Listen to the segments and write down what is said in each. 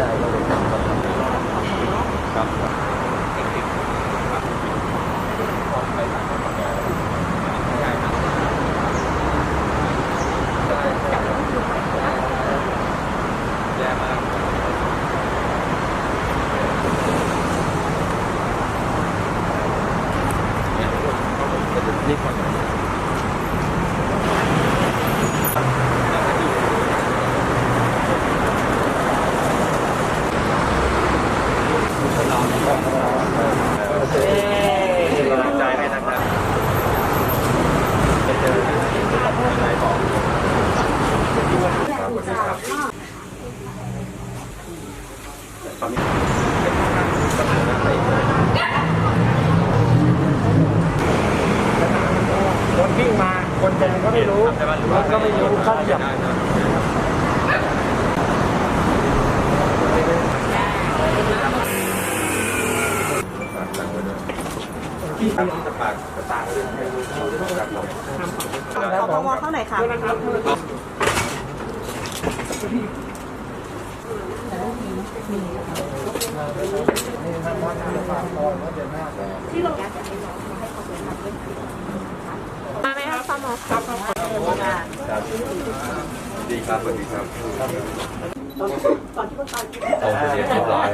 ได้ก็เลยทำครับแย่มากนี่คนเป็นกำลังใจให้นะครับจะเจออะไรบอกครับสวัสดีครับตอนนี้เป็นการสถานะไป คนวิ่งมา คนเดินก็ไม่รู้ใช่ไหมหรือรว่าถก็ไม่รู้เขาเหยียบได้นะที่ทำจะปากจะตาเลยให้รู้ครับผมขอพมเข้าหน่อยค่ะมาไหม คะพมครับดีครับสวัสดีครับโอ้เรียบร้อย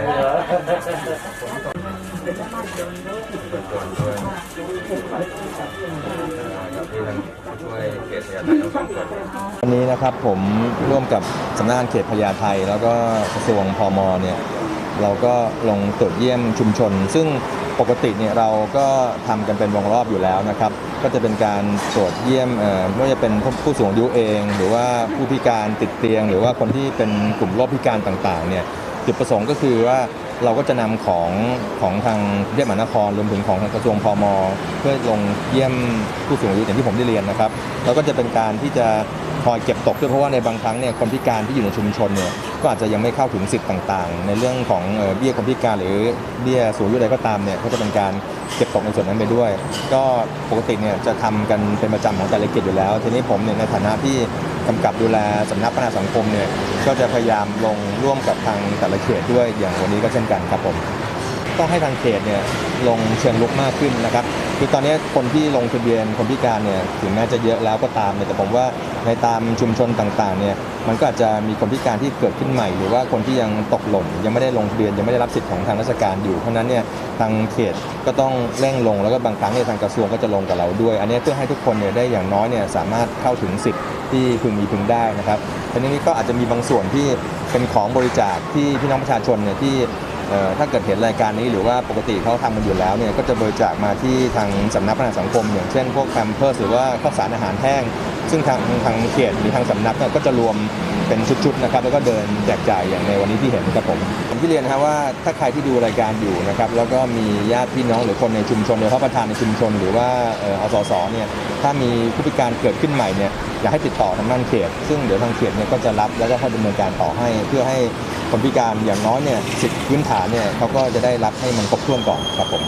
เป็นตัวด้วยครับที่ทางช่วยเกษตรยาไทยทั้งสองคนวันนี้นะครับผมร่วมกับสำนักงานเขตพญาไทแล้วก็กระทรวงพมเนี่ย เราก็ลงตรวจเยี่ยมชุมชน ซึ่งปกติเนี่ยเราก็ทำกันเป็นวงรอบอยู่แล้วนะครับ ก็จะเป็นการตรวจเยี่ยมไม่ว่าจะเป็นผู้สูงอายุเอง หรือว่าผู้พิการติดเตียง หรือว่าคนที่เป็นกลุ่มโรคพิการต่างๆเนี่ย จุดประสงค์ก็คือว่าเราก็จะนำของของทางกรุงเทพมหานครรวมถึงของทางกระทรวงพมเพื่อลงเยี่ยมผู้สูงอายุอย่างที่ผมได้เรียนนะครับ แล้วก็จะเป็นการที่จะคอยเก็บตกด้วยเพราะว่าในบางครั้งเนี่ยคนพิการที่อยู่ในชุมชนเนี่ยก็อาจจะยังไม่เข้าถึงสิทธิ์ต่างๆ ในเรื่องของเบี้ยคนพิการหรือเบี้ยสูงอายุใดก็ตามเนี่ยก็จะเป็นการเก็บตกในส่วนนั้นไปด้วย ก็ปกติเนี่ยจะทำกันเป็นประจำของแต่ละเขตอยู่แล้ว ทีนี้ผมเนี่ยในฐานะที่ กำกับดูแลสำนักพัฒนาสังคมเนี่ยก็จะพยายามลงร่วมกับทางแต่ละเขตด้วยอย่างวันนี้ก็เช่นกันครับผมต้องให้ทางเขตเนี่ยลงเชิงลุกมากขึ้นนะครับ คือตอนนี้คนที่ลงทะเบียนคนพิการเนี่ยถึงแม้จะเยอะแล้วก็ตามเนี่ยแต่ผมว่าในตามชุมชนต่างๆเนี่ยมันก็อาจจะมีคนพิการที่เกิดขึ้นใหม่ หรือว่าคนที่ยังตกหล่นยังไม่ได้ลงทะเบียนยังไม่ได้รับสิทธิ์ของทางราชการอยู่ เพราะนั้นเนี่ยทางเขตก็ต้องเร่งลงแล้วก็บางครั้งเนี่ยทางกระทรวงก็จะลงกับเราด้วย อันนี้เพื่อให้ทุกคนเนี่ยได้อย่างน้อยเนี่ยสามารถเข้าถึงสิทธิ์ที่พึงมีพึงได้นะครับทีนี้ก็อาจจะมีบางส่วนที่เป็นของบริจาคที่พี่น้องประชาชนเนี่ยที่ ถ้าเกิดเห็นรายการนี้หรือว่าปกติเขาทำกันอยู่แล้วเนี่ยก็จะบริจาคมาที่ทางสำนักพัฒนาสังคม อย่างเช่นพวกแพมเพิร์สหรือว่าข้าวสารอาหารแห้ง ซึ่งทางทางเขตหรือทางสำนักก็จะรวมเป็นชุดๆนะครับแล้วก็เดินแจกจ่ายอย่างในวันนี้ที่เห็นครับผมผมที่เรียนนะครับว่าถ้าใครที่ดูรายการอยู่นะครับแล้วก็มีญาติพี่น้องหรือคนในชุมชนโดยเฉพาะประธานในชุมชน หรือว่าเอ่ออสสเนี่ยถ้ามีผู้พิการเกิดขึ้นใหม่เนี่ยอยากให้ติดต่อทางด้านเขต ซึ่งเดี๋ยวทางเขตเนี่ยก็จะรับแล้วก็ให้ดำเนินการต่อให้เพื่อให้ คนพิการอย่างน้อยเนี่ยสิทธิพื้นฐานเนี่ยเขาก็จะได้รับให้มันครบถ้วนก่อนครับผม